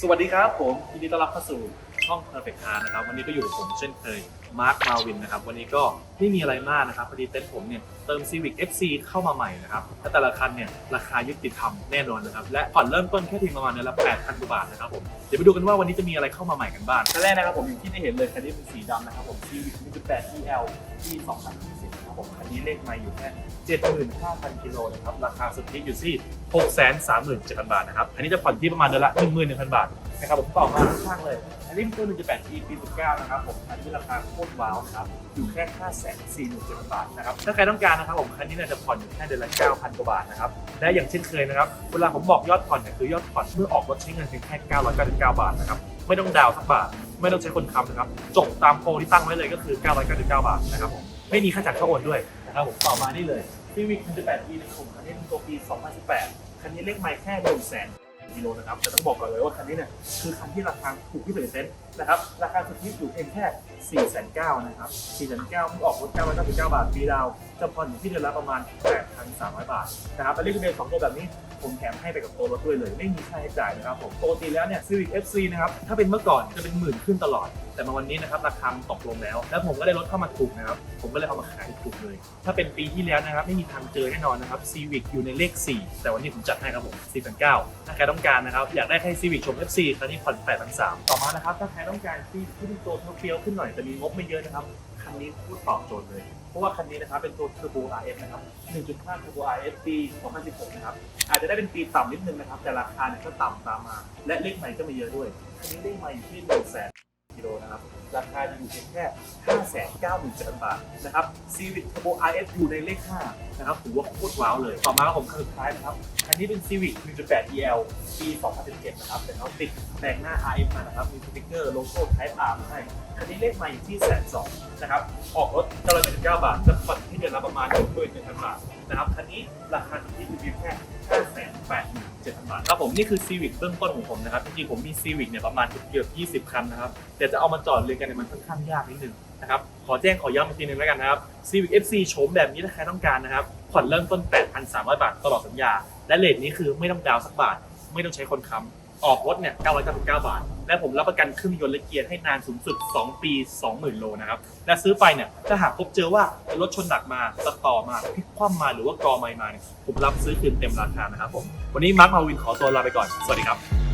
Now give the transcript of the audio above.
สวัสดีครับผมยินดีต้อนรับเข้าสู่ช่อง Perfect Car นะครับ วันนี้ก็อยู่กับผมเช่นเคยมาร์คมาวินนะครับ วันนี้ก็ไม่มีอะไรมากนะครับพอดีเต็นท์ผมเนี่ยเติม Civic FC เข้ามาใหม่นะครับและแต่ละคันเนี่ยราคายุติธรรมแน่นอนนะครับ และผ่อนเริ่มต้นแค่เพียงประมาณเดือนละ8,000กว่าบาทนะครับผมเดี๋ยวไปดูกันว่าวันนี้จะมีอะไรเข้ามาใหม่กันบ้างคันแรกนะครับผมอย่างที่ได้เห็นเลยคันนี้เป็นสีดำนะครับผม Civic 1.8 EL ที่2020 ผมคันนี้เลขมล์อยู่แค่75,000กิโลนะครับ ราคาสุทธิอยู่ที่ 637,000 บาทนะครับ อันนี้จะผ่อนที่ประมาณเดือนละ11,000 บาทนะครับผมต่อมาข้างเลย อันนี้เป็นตัว 1.8T ปี 19 นะครับผม อันนี้ราคาโคตรว้าวครับ อยู่แค่547,000 บาทนะครับ ถ้าใครต้องการนะครับผมคันนี้เนี่ยจะผ่อนอยู่แค่เดือนละ 9,000 กว่าบาทนะครับ และอย่างเช่นเคยนะครับ เวลาผมบอกยอดผ่อนเนี่ยคือยอดผ่อนเมื่อออกรถใช้เงินเพียงแค่ 999 บาทนะครับ ไม่ต้องดาวน์สักบาท ไม่ต้องใช้คนค้ำนะครับ จบตามโปรที่ตั้งไว้เลยก็คือ 999 บาทนะครับผม ไม่มีค่าจัดค่าโอนด้วยนะครับผมต่อมานี่เลย Civic 1.8T นะครับผมคันนี้เป็นตัวปี 2018 คันนี้เลขไมล์แค่1 0 0 0 0 0กิโลนะครับแต่ต้องบอกก่อนเลยว่าคันนี้เนี่ยคือคันที่ราคาถูกที่สุดในเซ็นต์นะครับราคาสุทธิอยู่เพียงแค่4 9 0 0 0นะครับ4 9 0 0 0เพิ่งออกรถ999บาทปีดาวจะผ่อนอยู่ที่เดือนละประมาณ 8,300 บาทนะครับและเลขทะเบียนสองตัวแบบนี้ผมแถมให้ไปกับตัวรถด้วยเลย ไม่มีค่าใช้จ่ายนะครับผมปกติแล้วเนี่ย Civic FC นะครับถ้าเป็นเมื่อก่อนจะเป็นหมื่นขึ้นตลอด แต่มาวันนี้นะครับราคาตกลงแล้ว แล้วผมก็ได้รถเข้ามาถูกนะครับ ผมก็เลยเอามาขายถูกเลย ถ้าเป็นปีที่แล้วนะครับไม่มีทางเจอแน่นอนนะครับ Civic อยู่ในเลข 4 แต่วันนี้ผมจัดให้ครับผม4,900ถ้าใครต้องการนะครับอยากได้ให้ Civic ชม FC ตอนนี้ผ่อน8,300ต่อมานะครับถ้าใครต้องการที่ที่เป็นตัวเฟี้ยวขึ้นหน่อยแต่มีงบไม่เยอะนะครับคันนี้พูดตอบโจทย์เลยเพราะว่าคันนี้นะครับเป็นตัว Turbo RS นะครับ 1.5 Turbo RS ปี2016 นะครับ อาจจะได้เป็นปีต่ำนิดนึงนะครับ แต่ราคาเนี่ยก็ต่ำตามมา และเลขใหม่ก็ไม่เยอะด้วย คันนี้เลขใหม่อยู่ที่1 0 0 0 0 0 กิโลนะครับ ราคาจะอยู่เพียงแค่ 597,000 บาทนะครับ Civic Turbo RS อยู่ในเลข 5 นะครับถือว่าโคตรว้าวเลย ต่อมาครับผมคันสุดท้ายนะครับ อันนี้เป็น Civic 1.8 EL ปี 2017 นะครับแต่เขาติดแปลงหน้า RS มานะครับ มีสติ๊กเกอร์โลโก้ Type R มาให้คันนี้เลขใหม่อยู่ที่แสนสองนะครับ ออกรถ999บาทจะผ่อนที่เดือนละประมาณ1 1 0 0 0บาทนะครับคันนี้ราคาอยู่ที่อยู่เพียงแค่587,000บาทครับผมนี่คือ Civic เบื้องต้นของผมนะครับจริงๆผมมี Civic เนี่ยประมาณเกือบ20 คันนะครับแต่จะเอามาจอดเรียงกันเนี่ยมันค่อนข้างยากนิดนึงนะครับขอแจ้งขอย้ำอีกทีนึงแล้วกันนะครับ Civic FC โฉมแบบนี้ถ้าใครต้องการนะครับผ่อนเริ่มต้น 8,300 บาทตลอดสัญญา และเลทนี้คือไม่ต้องดาวสักบาท ไม่ต้องใช้คนค้ำ ออกรถเนี่ย 999 บาท และผมรับประกันเครื่องยนต์และเกียร์ให้นานสูงสุด 2 ปี 20,000 โลนะครับ และซื้อไปเนี่ย ถ้าหากพบเจอว่ารถชนหนักมาสต่อมาพลิกคว่ำมาหรือว่ากอไม่มาเนี่ยผมรับซื้อคืนเต็มราคานะครับผม วันนี้มาร์คมาวินขอตัวลาไปก่อน สวัสดีครับ